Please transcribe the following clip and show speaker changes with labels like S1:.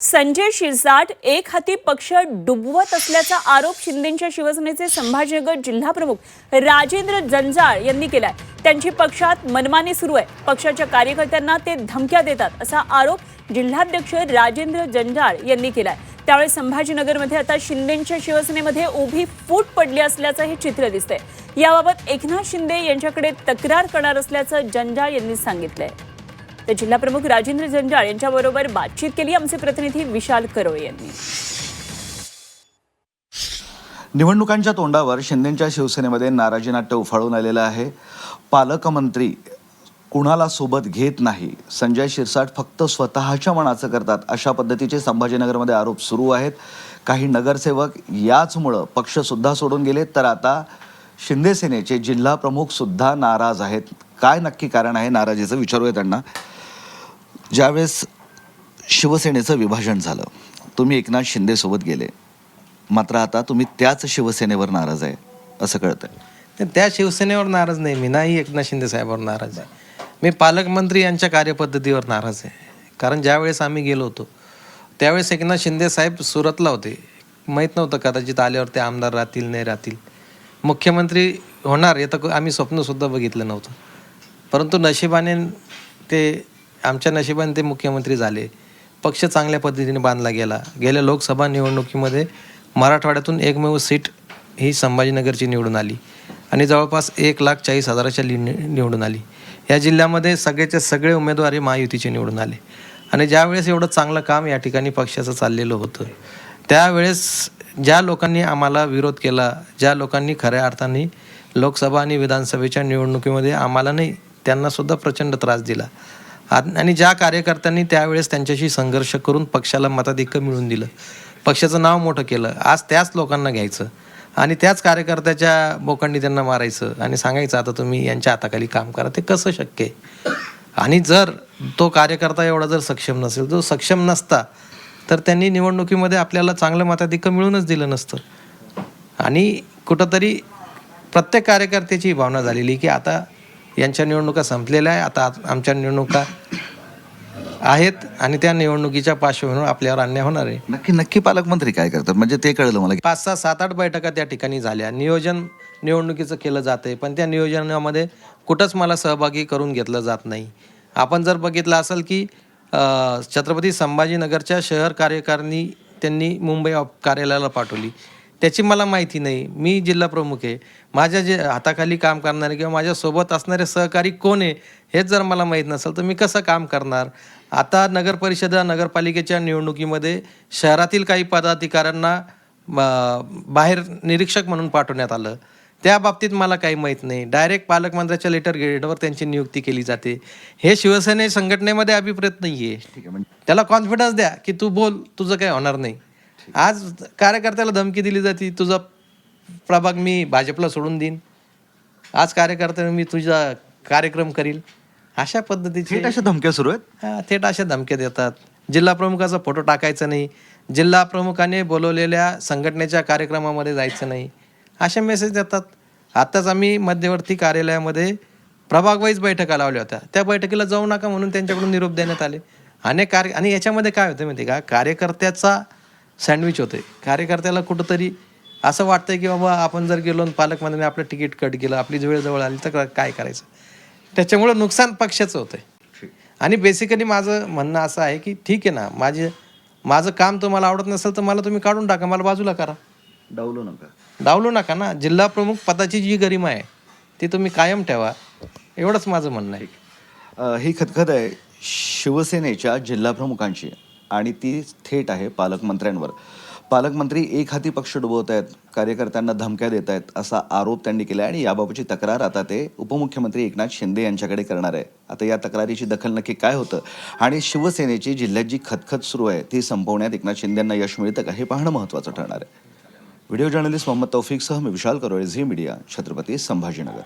S1: संजय शिरसाट एक हाती पक्ष डुबवत असल्याचा आरोप शिंदेच्या शिवसेनेचे संभाजीनगर जिल्हाप्रमुख राजेंद्र जंजाळ यांनी केलाय. त्यांची पक्षात मनमानी सुरू आहे. पक्षाच्या कार्यकर्त्यांना ते धमक्या देतात असा आरोप जिल्हाध्यक्ष राजेंद्र जंजाळ यांनी केलाय. त्यावेळी संभाजीनगरमध्ये आता शिंदेच्या शिवसेनेमध्ये उभी फूट पडली असल्याचं हे चित्र दिसतंय. याबाबत एकनाथ शिंदे यांच्याकडे तक्रार करणार असल्याचं जंजाळ यांनी सांगितलंय. तर जिल्हाप्रमुख राजेंद्र जंजाळ यांच्याबरोबर बातचीत केली. आमचे प्रतिनिधी विशाल करोळे यांनी.
S2: निवडणुकांच्या तोंडावर शिंदेच्या शिवसेनेमध्ये नाराजी नाट्य उफाळून आलेलं आहे. पालकमंत्री कुणाला सोबत घेत नाही? संजय शिरसाट फक्त स्वतःच्या मनाचं करतात. अशा पद्धतीचे संभाजीनगरमध्ये आरोप सुरू आहेत. काही नगरसेवक याचमुळं पक्षसुद्धा सोडून गेले तर आता शिंदे सेनेचे जिल्हा प्रमुख सुद्धा नाराज आहेत. काय नक्की कारण आहे नाराजीचं विचारूया त्यांना. ज्यावेळेस शिवसेनेचं विभाजन झालं तुम्ही एकनाथ शिंदेसोबत गेले. मात्र आता तुम्ही त्याच शिवसेनेवर नाराज आहे असं कळतं
S3: तर त्या शिवसेनेवर नाराज नाही मी नाही एकनाथ शिंदे साहेबांवर नाराज आहे. मी पालकमंत्री यांच्या कार्यपद्धतीवर नाराज आहे. कारण ज्यावेळेस आम्ही गेलो होतो त्यावेळेस एकनाथ शिंदे साहेब सुरतला होते. माहीत नव्हतं कदाचित आल्यावर ते आमदार राहतील नाही राहतील. मुख्यमंत्री होणार हे तर आम्ही स्वप्नसुद्धा बघितलं नव्हतं. परंतु नशिबाने ते आमच्या नशिबाने ते मुख्यमंत्री झाले. पक्ष चांगल्या पद्धतीने बांधला गेला. गेल्या लोकसभा निवडणुकीमध्ये मराठवाड्यातून एकमेव सीट ही संभाजीनगरची निवडून आली आणि जवळपास एक लाख चाळीस हजाराच्या लि निवडून आली. या जिल्ह्यामध्ये सगळेचे सगळे उमेदवार हे महायुतीचे निवडून आले आणि ज्यावेळेस एवढं चांगलं काम या ठिकाणी पक्षाचं चाललेलं होतं त्यावेळेस ज्या लोकांनी आम्हाला विरोध केला ज्या लोकांनी खऱ्या अर्थाने लोकसभा आणि विधानसभेच्या निवडणुकीमध्ये आम्हाला नाही त्यांनासुद्धा प्रचंड त्रास दिला. आणि ज्या कार्यकर्त्यांनी त्यावेळेस त्यांच्याशी संघर्ष करून पक्षाला मताधिक्य मिळवून दिलं पक्षाचं नाव मोठं केलं आज त्याच लोकांना घ्यायचं आणि त्याच कार्यकर्त्याच्या बोकंडी त्यांना मारायचं आणि सांगायचं आता तुम्ही यांच्या हाताखाली काम करा ते कसं शक्य आहे? आणि जर तो कार्यकर्ता एवढा जर सक्षम नसेल तो सक्षम नसता तर त्यांनी निवडणुकीमध्ये आपल्याला चांगलं मताधिक्य मिळूनच दिलं नसतं. आणि कुठंतरी प्रत्येक कार्यकर्त्याची ही भावना झालेली की आता यांच्या निवडणुका संपलेल्या आहे आता आत- आमच्या निवडणुका आहेत आणि त्या निवडणुकीच्या पार्श्वभूमीवर आपल्यावर अन्याय होणार आहे.
S2: नक्की नक्की पालकमंत्री काय करतात? म्हणजे ते कळलं मला
S3: पाच सहा सात आठ बैठका त्या ठिकाणी झाल्या. नियोजन निवडणुकीचं केलं जातंय पण त्या नियोजनामध्ये कुठंच मला सहभागी करून घेतलं जात नाही. आपण जर बघितलं असेल की छत्रपती संभाजीनगरच्या शहर कार्यकारिणी त्यांनी मुंबई कार्यालयाला पाठवली. त्याची मला माहिती नाही. मी जिल्हा प्रमुख आहे. माझ्या जे हाताखाली काम करणारे किंवा माझ्यासोबत असणारे सहकारी कोण आहे हेच जर मला माहीत नसेल तर मी कसं काम करणार? आता नगर परिषदा नगरपालिकेच्या निवडणुकीमध्ये शहरातील काही पदाधिकाऱ्यांना बाहेर निरीक्षक म्हणून पाठवण्यात आलं. त्या बाबतीत मला काही माहीत नाही. डायरेक्ट पालकमंत्र्याच्या लेटर ग्रेडवर त्यांची नियुक्ती केली जाते. हे शिवसेने संघटनेमध्ये अभिप्रेत नाही आहे त्याला कॉन्फिडन्स द्या की तू बोल तुझं काही होणार नाही. आज कार्यकर्त्याला धमकी दिली जाते तुझा प्रभाग मी भाजपला सोडून देईन. आज कार्यकर्त्याला मी तुझा कार्यक्रम करील. अशा पद्धतीचे
S2: थेट अशा धमक्या सुरू आहेत?
S3: हा, थेट अशा धमक्या देतात. जिल्हा प्रमुखाचा फोटो टाकायचा नाही. जिल्हा प्रमुखाने बोलवलेल्या संघटनेच्या कार्यक्रमामध्ये जायचं नाही. असे मेसेज देतात. आत्ताच आम्ही मध्यवर्ती कार्यालयामध्ये प्रभाग वाईज बैठका लावल्या होत्या. त्या बैठकीला जाऊ नका म्हणून त्यांच्याकडून निरोप देण्यात आले. अनेक कार्य आणि याच्यामध्ये काय होतं माहिती आहे का? कार्यकर्त्याचा सँडविच होते. कार्यकर्त्याला कुठंतरी असं वाटतंय की बाबा आपण जर गेलो पालकमंत्र्यांनी आपलं तिकीट कट केलं आपली वेळ जवळ आली तर काय करायचं? त्याच्यामुळं नुकसान पक्षाचं होतंय. आणि बेसिकली माझं म्हणणं असं आहे की ठीक आहे ना माझे माझं काम तुम्हाला आवडत नसेल तर मला तुम्ही काढून टाका मला बाजूला करा.
S2: डावलो नका.
S3: डावलू नका ना. जिल्हा प्रमुख पदाची जी गरिमा आहे ती तुम्ही कायम ठेवा. एवढंच माझं म्हणणं आहे.
S2: ही खतखत आहे शिवसेनेच्या जिल्हाप्रमुखांची आणि ती थेट आहे पालकमंत्र्यांवर. पालकमंत्री एक हाती पक्ष डुबवत आहेत कार्यकर्त्यांना धमक्या देत आहेत असा आरोप त्यांनी केला आणि याबाबतची तक्रार आता ते उपमुख्यमंत्री एकनाथ शिंदे यांच्याकडे करणार आहे. आता या तक्रारीची दखल नक्की काय होतं? आणि शिवसेनेची जिल्ह्यात जी खतखत सुरू आहे ती संपवण्यात एकनाथ शिंदेंना यश मिळतं का? हे पाहणं महत्त्वाचं ठरणार आहे. व्हिडिओ जर्नलिस्ट मोहम्मद तौफिकसह मी विशाल करोळे झी मीडिया छत्रपती संभाजीनगर.